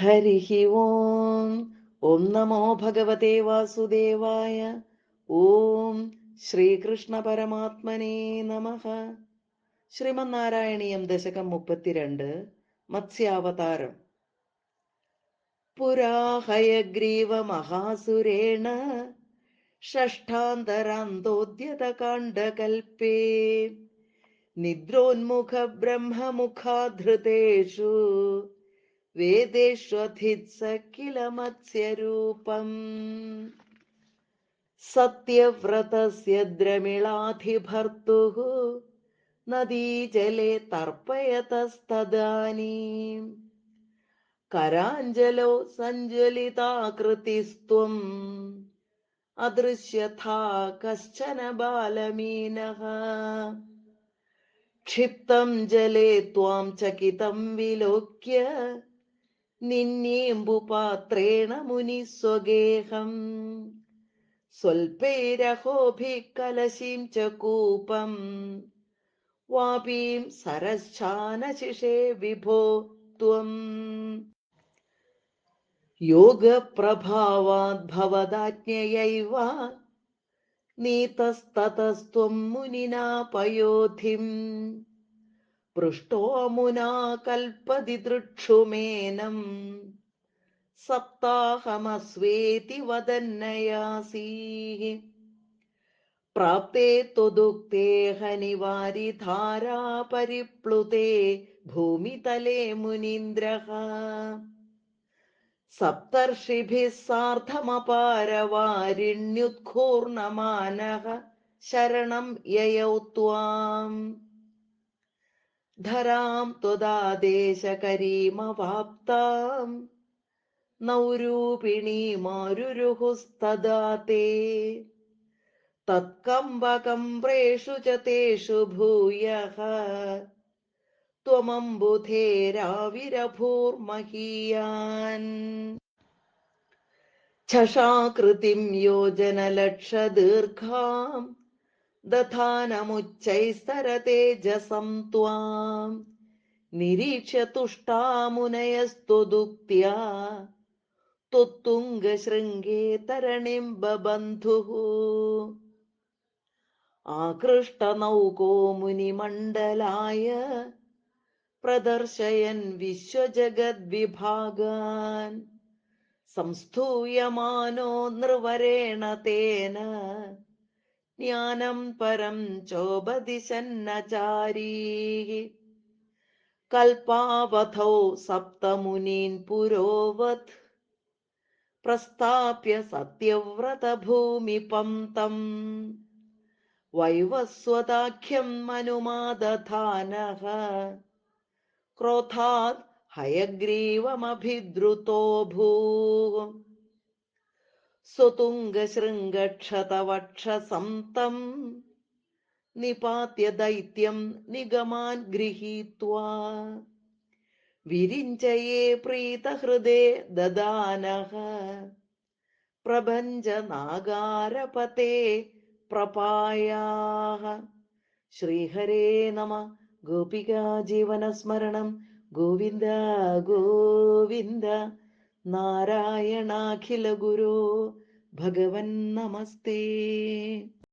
ഹരിः ഓം ഓം നമോ ഭഗവതേ വാസുദേവായ ഓം ശ്രീകൃഷ്ണ പരമാത്മനേ നമ ശ്രീമന്നാരായണീയം ദശകം മുപ്പത്തിരണ്ട് മത്സ്യാവതാരം പുരാഹയഗ്രീവ മഹാസുരേണ ഷഷ്ടാന്തരാന്തോദ്യതകാണ്ഡകൽപ്പേ നിദ്രോന്മുഖ ബ്രഹ്മമുഖാധൃതേഷു വേദേഷ്വധിത്സ കില മത്സ്യരൂപം സത്യവ്രതസ്യ ദ്രമിളാധിഭർത്തുഃ നദീജലെ തർപ്പയതസ്തദാനീം കരാഞ്ജലോ സഞ്ജ്വലിതാകൃതിസ്ത്വം അദൃശ്യഥാ കശ്ചന ബാലമീന ക്ഷിപ്തം ജലേ ത്വാം ചകിതം വിലോക്യ നിന്നേമ്പുപാത്രേണ മുനി സ്വഗേഹം. കലശീം ച കൂപം വാപീം സരശ്ചാനശിഷേ വിഭോ ത്വം. യോഗപ്രഭാവാദ്ഭവദാജ്ഞയൈവ നീതസ്തതസ്ത്വം മുനിനാ പൃഷ്ടോ മുനാ കൽപ്പതി തൃക്ഷുമേനം സപ്താഹമസ്വേതി വദന്നയാസീः പ്രാപ്തേ ത്വദുക്തേ ഹനിവാരിധാരാ പരിപ്ലുതേ ഭൂമിതലേ മുനീന്ദ്രः സപ്തർഷിഭിः സാർദ്ധമപാരവാരിണ്യുത്കൂർണമാനः ശരണം യയൗ ത്വാം. ധരാം ത്വദാദേശകരീമവാപ്താം നൗരൂപിണീമാരുരുഹുസ്തദാ തേ തത്കമ്പകമ്പ്രേഷു ച തേഷു ഭൂയഃ त्वमम्बुधेराविरभूर्महीयान् छशाकृतिं योजनलक्षदीर्घां दधानमुच्चैस्तरतेजसं त्वाम् निरीक्ष्य तुष्टामुनयस्तु दुक्त्या त्वत्तुङ्गशृङ्गे तरणिं बबन्धुः आकृष्टनौको मुनिमण्डलाय प्रदर्शयन् विश्वजगद्विभागान् संस्थूयमानो नृवरेण तेन ജ്ഞാനം പരം ചോപദിശന്നചാരീ കൽപ്പാവധൗ സപ്തമുനീൻ പുരോവത്. प्रस्ताप्य സത്യവ്രതഭൂമിപം തം. വൈവസ്വതാഖ്യം മനുമാദധാനഃ ക്രോധാത് ഹയഗ്രീവമഭിദ്രുതോ ഭൂः. നിപാത്യ ദൈത്യം നിഗമാൻ ഗൃഹീത്വാ. വിരിഞ്ചയേ പ്രീതഹൃദേ ദദാന പ്രപഞ്ചനാഗാരപതേ പ്രപായാः ശ്രീഹരേ നമ. ഗോപികാ ജീവനസ്മരണം. ഗോവിന്ദ ഗോവിന്ദ. നാരായണാഖില ഗുരു ഭഗവൻ നമസ്തേ.